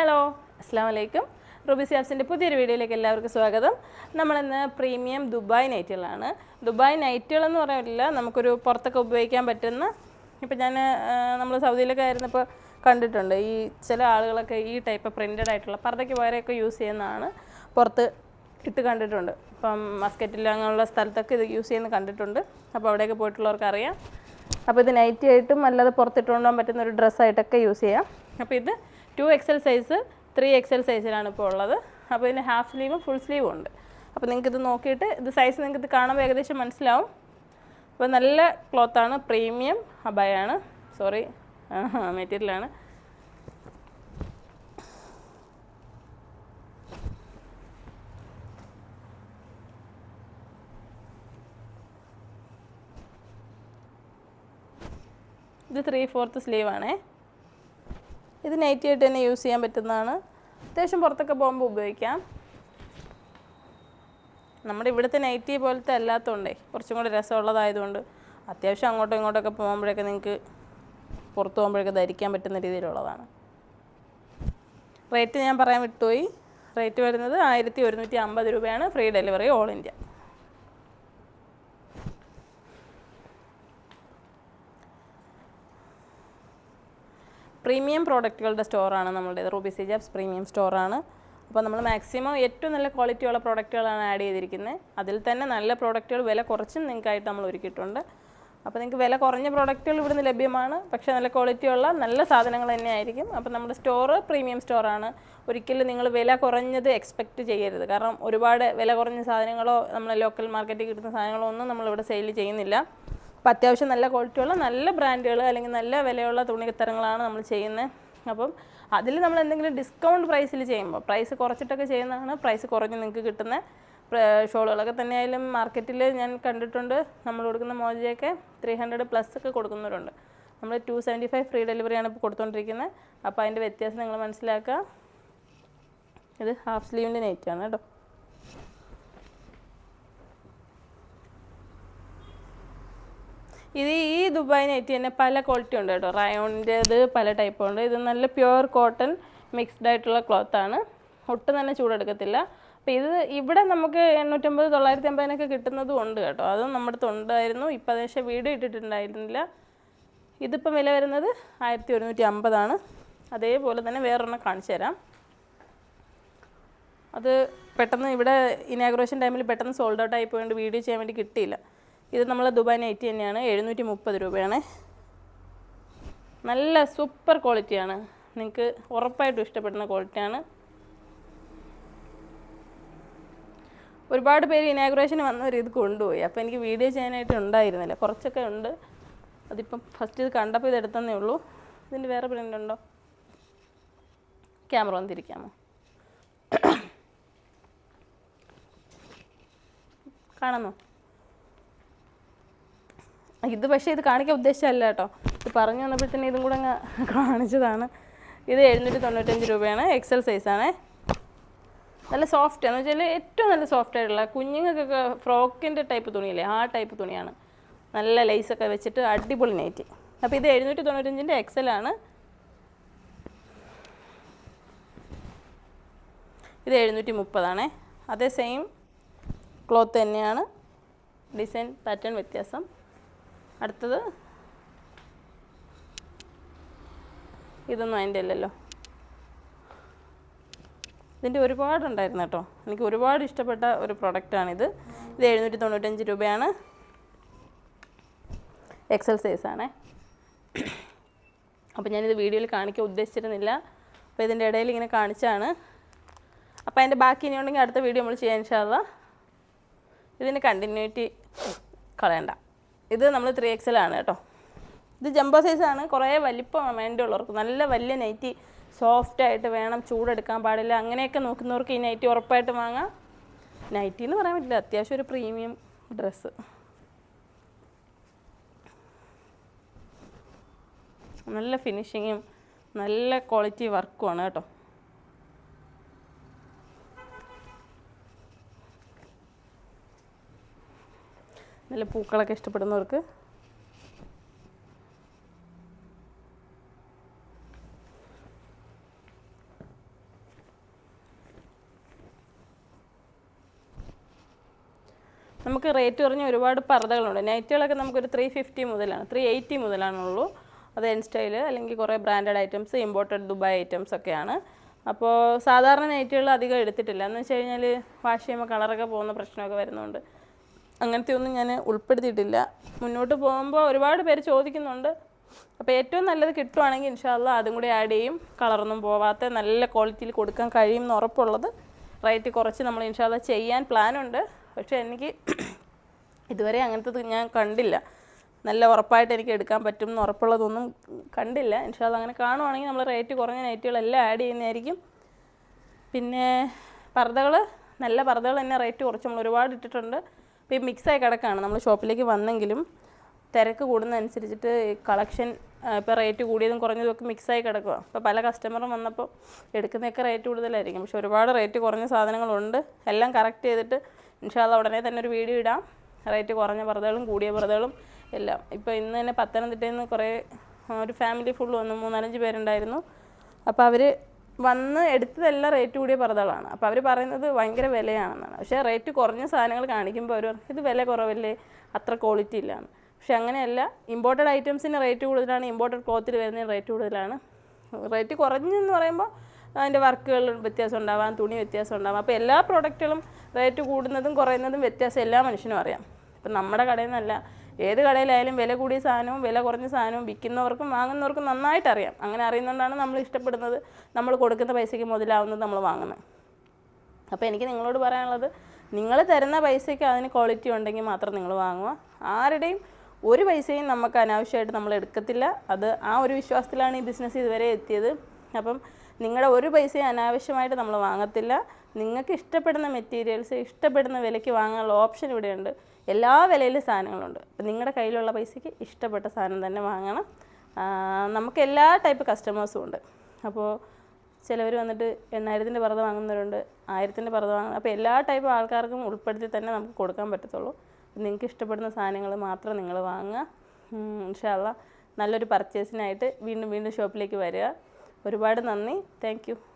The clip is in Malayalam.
ഹലോ അസ്സാം വലൈക്കും റുബി സിയാബ്സിന്റെ പുതിയൊരു വീഡിയോയിലേക്ക് എല്ലാവർക്കും സ്വാഗതം. നമ്മളിന്ന് പ്രീമിയം ദുബായ് നൈറ്റുകളാണ് ദുബായ് നൈറ്റുകൾ എന്ന് പറയാനില്ല നമുക്കൊരു പുറത്തൊക്കെ ഉപയോഗിക്കാൻ പറ്റുന്ന ഇപ്പം ഞാൻ നമ്മൾ സൗദിയിലൊക്കെ ആയിരുന്നപ്പോൾ കണ്ടിട്ടുണ്ട്. ഈ ചില ആളുകളൊക്കെ ഈ ടൈപ്പ് പ്രിന്റഡ് ആയിട്ടുള്ള പർദ്ദയ്ക്ക് പകരമൊക്കെ യൂസ് ചെയ്യുന്നതാണ് പുറത്ത് ഇട്ട് കണ്ടിട്ടുണ്ട്. ഇപ്പം മസ്കറ്റിൽ അങ്ങനെയുള്ള സ്ഥലത്തൊക്കെ ഇത് യൂസ് ചെയ്യുന്ന കണ്ടിട്ടുണ്ട്. അപ്പോൾ അവിടെയൊക്കെ പോയിട്ടുള്ളവർക്ക് അറിയാം. അപ്പോൾ ഇത് നൈറ്റി ആയിട്ടും അല്ലാതെ പുറത്തിട്ട് കൊണ്ടുപോകാൻ പറ്റുന്ന ഒരു ഡ്രസ്സായിട്ടൊക്കെ യൂസ് ചെയ്യാം. അപ്പോൾ ഇത് two XL size three XL സൈസിലാണ് ഇപ്പോൾ ഉള്ളത്. അപ്പോൾ ഇതിന് ഹാഫ് സ്ലീവും ഫുൾ സ്ലീവും ഉണ്ട്. അപ്പോൾ നിങ്ങൾക്കിത് നോക്കിയിട്ട് ഇത് സൈസ് നിങ്ങൾക്ക് ഇത് കാണുമ്പോൾ ഏകദേശം മനസ്സിലാവും. അപ്പോൾ നല്ല ക്ലോത്താണ് പ്രീമിയം അബയാണ് സോറി മെറ്റീരിയലാണ് ഇത് ത്രീ ഫോർത്ത് സ്ലീവ് ആണേ. ഇത് നൈറ്റി ആയിട്ട് തന്നെ യൂസ് ചെയ്യാൻ പറ്റുന്നതാണ്. അത്യാവശ്യം പുറത്തൊക്കെ പോകുമ്പോൾ ഉപയോഗിക്കാം. നമ്മുടെ ഇവിടുത്തെ നൈറ്റി പോലത്തെ അല്ലാത്തതുകൊണ്ടേ കുറച്ചും കൂടി രസമുള്ളതായതുകൊണ്ട് അത്യാവശ്യം അങ്ങോട്ടും ഇങ്ങോട്ടൊക്കെ പോകുമ്പോഴൊക്കെ നിങ്ങൾക്ക് പുറത്ത് പോകുമ്പോഴൊക്കെ ധരിക്കാൻ പറ്റുന്ന രീതിയിലുള്ളതാണ്. റേറ്റ് ഞാൻ പറയാൻ വിട്ടുപോയി. റേറ്റ് വരുന്നത് ആയിരത്തി ഒരുന്നൂറ്റി അമ്പത് രൂപയാണ്. Free delivery all India premium പ്രോഡക്റ്റുകളുടെ സ്റ്റോറാണ് നമ്മളുടേത്. റൂബി സിജാബ്സ് പ്രീമിയം സ്റ്റോറാണ്. അപ്പോൾ നമ്മൾ മാക്സിമം ഏറ്റവും നല്ല ക്വാളിറ്റിയുള്ള പ്രോഡക്റ്റുകളാണ് ആഡ് ചെയ്തിരിക്കുന്നത്. അതിൽ തന്നെ നല്ല പ്രോഡക്റ്റുകൾ വില കുറച്ചും നിങ്ങൾക്കായിട്ട് നമ്മൾ ഒരുക്കിയിട്ടുണ്ട്. അപ്പോൾ നിങ്ങൾക്ക് വില കുറഞ്ഞ പ്രോഡക്റ്റുകൾ ഇവിടുന്ന് ലഭ്യമാണ്. പക്ഷേ നല്ല ക്വാളിറ്റിയുള്ള നല്ല സാധനങ്ങൾ തന്നെ ആയിരിക്കും. അപ്പോൾ നമ്മുടെ സ്റ്റോറ് പ്രീമിയം സ്റ്റോറാണ്. ഒരിക്കലും നിങ്ങൾ വില കുറഞ്ഞത് എക്സ്പെക്റ്റ് ചെയ്യരുത്. കാരണം ഒരുപാട് വില കുറഞ്ഞ സാധനങ്ങളോ നമ്മളെ ലോക്കൽ മാർക്കറ്റിൽ കിട്ടുന്ന സാധനങ്ങളോ ഒന്നും നമ്മളിവിടെ സെയിൽ ചെയ്യുന്നില്ല. അപ്പോൾ അത്യാവശ്യം നല്ല ക്വാളിറ്റിയുള്ള നല്ല ബ്രാൻഡുകൾ അല്ലെങ്കിൽ നല്ല വിലയുള്ള തുണിത്തരങ്ങളാണ് നമ്മൾ ചെയ്യുന്നത്. അപ്പം അതിൽ നമ്മൾ എന്തെങ്കിലും ഡിസ്കൗണ്ട് പ്രൈസിൽ ചെയ്യുമ്പോൾ പ്രൈസ് കുറച്ചിട്ടൊക്കെ ചെയ്യുന്നതാണ് പ്രൈസ് കുറഞ്ഞ് നിങ്ങൾക്ക് കിട്ടുന്ന ഷോളുകളൊക്കെ തന്നെ ആയാലും മാർക്കറ്റിൽ ഞാൻ കണ്ടിട്ടുണ്ട്. നമ്മൾ കൊടുക്കുന്ന മോജയൊക്കെ ത്രീ ഹൺഡ്രഡ് പ്ലസ് ഒക്കെ കൊടുക്കുന്നവരുണ്ട്. നമ്മൾ ടു സെവന്റി ഫൈവ് ഫ്രീ ഡെലിവറിയാണ് ഇപ്പോൾ കൊടുത്തുകൊണ്ടിരിക്കുന്നത്. അപ്പോൾ അതിന്റെ വ്യത്യാസം നിങ്ങൾ മനസ്സിലാക്കുക. ഇത് ഹാഫ് സ്ലീവിന്റെ നെറ്റാണ് കേട്ടോ. ഇത് ഈ ദുബായ് നൈറ്റി തന്നെ പല ക്വാളിറ്റി ഉണ്ട് കേട്ടോ. റയോണിന്റേത് പല ടൈപ്പ് ഉണ്ട്. ഇത് നല്ല പ്യുവർ കോട്ടൺ മിക്സ്ഡ് ആയിട്ടുള്ള ക്ലോത്ത് ആണ്. ഒട്ടും തന്നെ ചൂടെടുക്കത്തില്ല. അപ്പോൾ ഇത് ഇവിടെ നമുക്ക് എണ്ണൂറ്റമ്പത് തൊള്ളായിരത്തി അമ്പതിനൊക്കെ കിട്ടുന്നതും ഉണ്ട് കേട്ടോ. അതും നമ്മുടെ അടുത്ത് ഉണ്ടായിരുന്നു ഇപ്പം അതേശം വീഡിയോ ഇട്ടിട്ടുണ്ടായിരുന്നില്ല. ഇതിപ്പം വില വരുന്നത് ആയിരത്തി ഒരുന്നൂറ്റി അമ്പതാണ് അതേപോലെ തന്നെ വേറൊരെണ്ണം കാണിച്ചു തരാം. അത് പെട്ടെന്ന് ഇവിടെ ഇനാഗ്രേഷൻ ടൈമിൽ പെട്ടെന്ന് സോൾഡ് ഔട്ട് ആയി പോയതുകൊണ്ട് വീഡിയോ ചെയ്യാൻ വേണ്ടി കിട്ടിയില്ല. ഇത് നമ്മൾ ദുബായ് നൈറ്റി തന്നെയാണ്. എഴുന്നൂറ്റി മുപ്പത് രൂപയാണ്. നല്ല സൂപ്പർ ക്വാളിറ്റിയാണ്. നിങ്ങൾക്ക് ഉറപ്പായിട്ടും ഇഷ്ടപ്പെടുന്ന ക്വാളിറ്റിയാണ്. ഒരുപാട് പേര് ഇനാഗുറേഷന് വന്നവർ ഇത് കൊണ്ടുപോയി. അപ്പോൾ എനിക്ക് വീഡിയോ ചെയ്യാനായിട്ട് ഉണ്ടായിരുന്നില്ല. കുറച്ചൊക്കെ ഉണ്ട്. അതിപ്പം ഫസ്റ്റ് ഇത് കണ്ടപ്പോൾ ഇത് എടുത്തന്നേ ഉള്ളൂ. ഇതിന്റെ വേറെ പ്രിന്റ് ഉണ്ടോ? ക്യാമറ വന്നിരിക്കാമോ? കാണുന്നോ? ഇത് പക്ഷേ ഇത് കാണിക്കാൻ ഉദ്ദേശമല്ല കേട്ടോ. ഇത് പറഞ്ഞു വന്നപ്പോഴത്തേനും ഇതും കൂടെ കാണിച്ചതാണ്. ഇത് എഴുന്നൂറ്റി തൊണ്ണൂറ്റഞ്ച് രൂപയാണ് എക്സൽ സൈസാണ് നല്ല സോഫ്റ്റ് എന്ന് വെച്ചാൽ ഏറ്റവും നല്ല സോഫ്റ്റ് ആയിട്ടുള്ള കുഞ്ഞുങ്ങൾക്കൊക്കെ ഫ്രോക്കിന്റെ ടൈപ്പ് തുണിയില്ലേ? ആ ടൈപ്പ് തുണിയാണ്. നല്ല ലൈസൊക്കെ വെച്ചിട്ട് അടിപൊളി നൈറ്റി അപ്പോൾ ഇത് എഴുന്നൂറ്റി തൊണ്ണൂറ്റഞ്ചിന്റെ എക്സലാണ് ഇത് എഴുന്നൂറ്റി മുപ്പതാണേ അതേ സെയിം ക്ലോത്ത് തന്നെയാണ്. ഡിസൈൻ പാറ്റേൺ വ്യത്യാസം. അടുത്തത്? ഇതൊന്നും അതിന്റെ അല്ലല്ലോ. ഇതിന്റെ ഒരുപാടുണ്ടായിരുന്നു കേട്ടോ. എനിക്ക് ഒരുപാട് ഇഷ്ടപ്പെട്ട ഒരു പ്രൊഡക്റ്റാണിത് ഇത് എഴുന്നൂറ്റി തൊണ്ണൂറ്റഞ്ച് രൂപയാണ് എക്സൽ സൈസാണേ അപ്പോൾ ഞാനിത് വീഡിയോയിൽ കാണിക്കാൻ ഉദ്ദേശിച്ചിരുന്നില്ല. അപ്പോൾ ഇതിന്റെ ഇടയിൽ ഇങ്ങനെ കാണിച്ചാണ്. അപ്പോൾ അതിന്റെ ബാക്കി ഇനി ഉണ്ടെങ്കിൽ അടുത്ത വീഡിയോ നമ്മൾ ചെയ്യാൻ ഇൻഷാല്ല ഇതിന്റെ കണ്ടിന്യൂറ്റി കളയണ്ട. ഇത് നമ്മൾ ത്രീ ആണ് കേട്ടോ. ഇത് ജംബോ സൈസാണ് കുറേ വലിപ്പം വേണ്ടിയുള്ളവർക്ക് നല്ല വലിയ നൈറ്റി സോഫ്റ്റ് ആയിട്ട് വേണം. ചൂടെടുക്കാൻ പാടില്ല. അങ്ങനെയൊക്കെ നോക്കുന്നവർക്ക് ഈ നൈറ്റി ഉറപ്പായിട്ട് വാങ്ങാം. നൈറ്റി എന്ന് പറയാൻ പറ്റില്ല. അത്യാവശ്യം ഒരു പ്രീമിയം ഡ്രസ്സ് നല്ല ഫിനിഷിങ്ങും നല്ല ക്വാളിറ്റി വർക്കുമാണ് കേട്ടോ. നല്ല പൂക്കളൊക്കെ ഇഷ്ടപ്പെടുന്നവർക്ക്. നമുക്ക് റേറ്റ് കുറഞ്ഞ ഒരുപാട് പർദ്ദകളുണ്ട്. നൈറ്റുകളൊക്കെ നമുക്കൊരു ത്രീ ഫിഫ്റ്റി മുതലാണ്. ത്രീ എയ്റ്റി മുതലാണുള്ളൂ. അത് എൻ സ്റ്റൈൽ അല്ലെങ്കിൽ കുറേ branded items imported Dubai items ഒക്കെയാണ്. അപ്പോൾ സാധാരണ നൈറ്റുകൾ അധികം എടുത്തിട്ടില്ല. എന്ന് വെച്ച് കഴിഞ്ഞാൽ വാഷ് ചെയ്യുമ്പോൾ കളറൊക്കെ പോകുന്ന പ്രശ്നമൊക്കെ വരുന്നുണ്ട്. അങ്ങനത്തെ ഒന്നും ഞാൻ ഉൾപ്പെടുത്തിയിട്ടില്ല. മുന്നോട്ട് പോകുമ്പോൾ ഒരുപാട് പേര് ചോദിക്കുന്നുണ്ട്. അപ്പോൾ ഏറ്റവും നല്ലത് കിട്ടുവാണെങ്കിൽ ഇൻഷാല്ല അതും കൂടി ആഡ് ചെയ്യും. കളറൊന്നും പോവാത്ത നല്ല ക്വാളിറ്റിയിൽ കൊടുക്കാൻ കഴിയും എന്ന് ഉറപ്പുള്ളത്. റേറ്റ് കുറച്ച് നമ്മൾ ഇൻഷാല്ല ചെയ്യാൻ പ്ലാനുണ്ട് പക്ഷേ എനിക്ക് ഇതുവരെ അങ്ങനത്തെ ഞാൻ കണ്ടില്ല. നല്ല ഉറപ്പായിട്ട് എനിക്ക് എടുക്കാൻ പറ്റും എന്ന് ഉറപ്പുള്ളതൊന്നും കണ്ടില്ല. ഇൻഷാല്ല അങ്ങനെ കാണുവാണെങ്കിൽ നമ്മൾ റേറ്റ് കുറഞ്ഞ നൈറ്റുകളെല്ലാം ആഡ് ചെയ്യുന്നതായിരിക്കും. പിന്നെ പർദ്ദകൾ നല്ല പർദ്ദകൾ തന്നെ റേറ്റ് കുറച്ച് നമ്മൾ ഒരുപാട് ഇട്ടിട്ടുണ്ട്. ഇപ്പോൾ ഈ മിക്സായി കിടക്കാണ് നമ്മൾ ഷോപ്പിലേക്ക് വന്നെങ്കിലും തിരക്ക് കൂടുന്നതനുസരിച്ചിട്ട് കളക്ഷൻ ഇപ്പോൾ റേറ്റ് കൂടിയതും കുറഞ്ഞതും ഒക്കെ മിക്സായി കിടക്കുക അപ്പോൾ പല കസ്റ്റമറും വന്നപ്പോൾ എടുക്കുന്നതൊക്കെ റേറ്റ് കൂടുതലായിരിക്കും. പക്ഷെ ഒരുപാട് റേറ്റ് കുറഞ്ഞ സാധനങ്ങളുണ്ട്. എല്ലാം കറക്റ്റ് ചെയ്തിട്ട് ഇൻഷാല്ല ഉടനെ തന്നെ ഒരു വീഡിയോ ഇടാം. റേറ്റ് കുറഞ്ഞ പർദ്ദകളും കൂടിയ പർദ്ദകളും എല്ലാം. ഇപ്പോൾ ഇന്ന് തന്നെ പത്തനംതിട്ടയിൽ നിന്ന് കുറേ ഒരു ഫാമിലി ഫുള്ള് വന്നു. മൂന്നാലഞ്ച് പേരുണ്ടായിരുന്നു. അപ്പോൾ അവർ വന്ന് എടുത്തതെല്ലാം റേറ്റ് കൂടിയ പർദ്ദകളാണ് അപ്പോൾ അവർ പറയുന്നത് ഭയങ്കര വിലയാണെന്നാണ്. പക്ഷേ റേറ്റ് കുറഞ്ഞ സാധനങ്ങൾ കാണിക്കുമ്പോൾ അവർ ഇത് വില കുറവല്ലേ? അത്ര ക്വാളിറ്റി ഇല്ലാന്ന്. പക്ഷെ അങ്ങനെയല്ല ഇമ്പോർട്ടഡ് ഐറ്റംസിന് റേറ്റ് കൂടുതലാണ് ഇമ്പോർട്ടഡ് ക്ലോത്തിൽ വരുന്നതിന് റേറ്റ് കൂടുതലാണ്. റേറ്റ് കുറഞ്ഞെന്ന് പറയുമ്പോൾ അതിന്റെ വർക്കുകൾ വ്യത്യാസം ഉണ്ടാവാം തുണി വ്യത്യാസം ഉണ്ടാവാം. അപ്പോൾ എല്ലാ പ്രോഡക്റ്റുകളും റേറ്റ് കൂടുന്നതും കുറയുന്നതും വ്യത്യാസം എല്ലാ മനുഷ്യനും അറിയാം. ഇപ്പം നമ്മുടെ കടയിൽ നിന്നല്ല ഏത് കടയിലായാലും വില കൂടിയ സാധനവും വില കുറഞ്ഞ സാധനവും വിൽക്കുന്നവർക്കും വാങ്ങുന്നവർക്കും നന്നായിട്ട് അറിയാം അങ്ങനെ അറിയുന്നതുകൊണ്ടാണ് നമ്മൾ ഇഷ്ടപ്പെടുന്നത്. നമ്മൾ കൊടുക്കുന്ന പൈസയ്ക്ക് മുതലാവുന്നത് നമ്മൾ വാങ്ങുന്നത് അപ്പോൾ എനിക്ക് നിങ്ങളോട് പറയാനുള്ളത് നിങ്ങൾ തരുന്ന പൈസയ്ക്ക് അതിന് ക്വാളിറ്റി ഉണ്ടെങ്കിൽ മാത്രം നിങ്ങൾ വാങ്ങുക. ആരുടെയും ഒരു പൈസയും നമുക്ക് അനാവശ്യമായിട്ട് നമ്മൾ എടുക്കത്തില്ല. അത് ആ ഒരു വിശ്വാസത്തിലാണ് ഈ ബിസിനസ് ഇതുവരെ എത്തിയത്. അപ്പം നിങ്ങളുടെ ഒരു പൈസയും അനാവശ്യമായിട്ട് നമ്മൾ വാങ്ങത്തില്ല. നിങ്ങൾക്ക് ഇഷ്ടപ്പെടുന്ന മെറ്റീരിയൽസ് ഇഷ്ടപ്പെടുന്ന വിലയ്ക്ക് വാങ്ങാനുള്ള ഓപ്ഷൻ ഇവിടെയുണ്ട്. എല്ലാ വിലയിലും സാധനങ്ങളുണ്ട്. അപ്പം നിങ്ങളുടെ കയ്യിലുള്ള പൈസയ്ക്ക് ഇഷ്ടപ്പെട്ട സാധനം തന്നെ വാങ്ങണം. നമുക്ക് എല്ലാ ടൈപ്പ് കസ്റ്റമേഴ്സും ഉണ്ട്. അപ്പോൾ ചിലവർ വന്നിട്ട് എണ്ണായിരത്തിന്റെ പർദ്ദ വാങ്ങുന്നവരുണ്ട് ആയിരത്തിന്റെ പർദ്ദ വാങ്ങുന്ന അപ്പോൾ എല്ലാ ടൈപ്പ് ആൾക്കാർക്കും ഉൾപ്പെടുത്തി തന്നെ നമുക്ക് കൊടുക്കാൻ പറ്റത്തുള്ളൂ. നിങ്ങൾക്ക് ഇഷ്ടപ്പെടുന്ന സാധനങ്ങൾ മാത്രം നിങ്ങൾ വാങ്ങുക. ഇൻഷാല്ല നല്ലൊരു പർച്ചേസിനായിട്ട് വീണ്ടും വീണ്ടും ഷോപ്പിലേക്ക് വരിക. ഒരുപാട് നന്ദി. താങ്ക്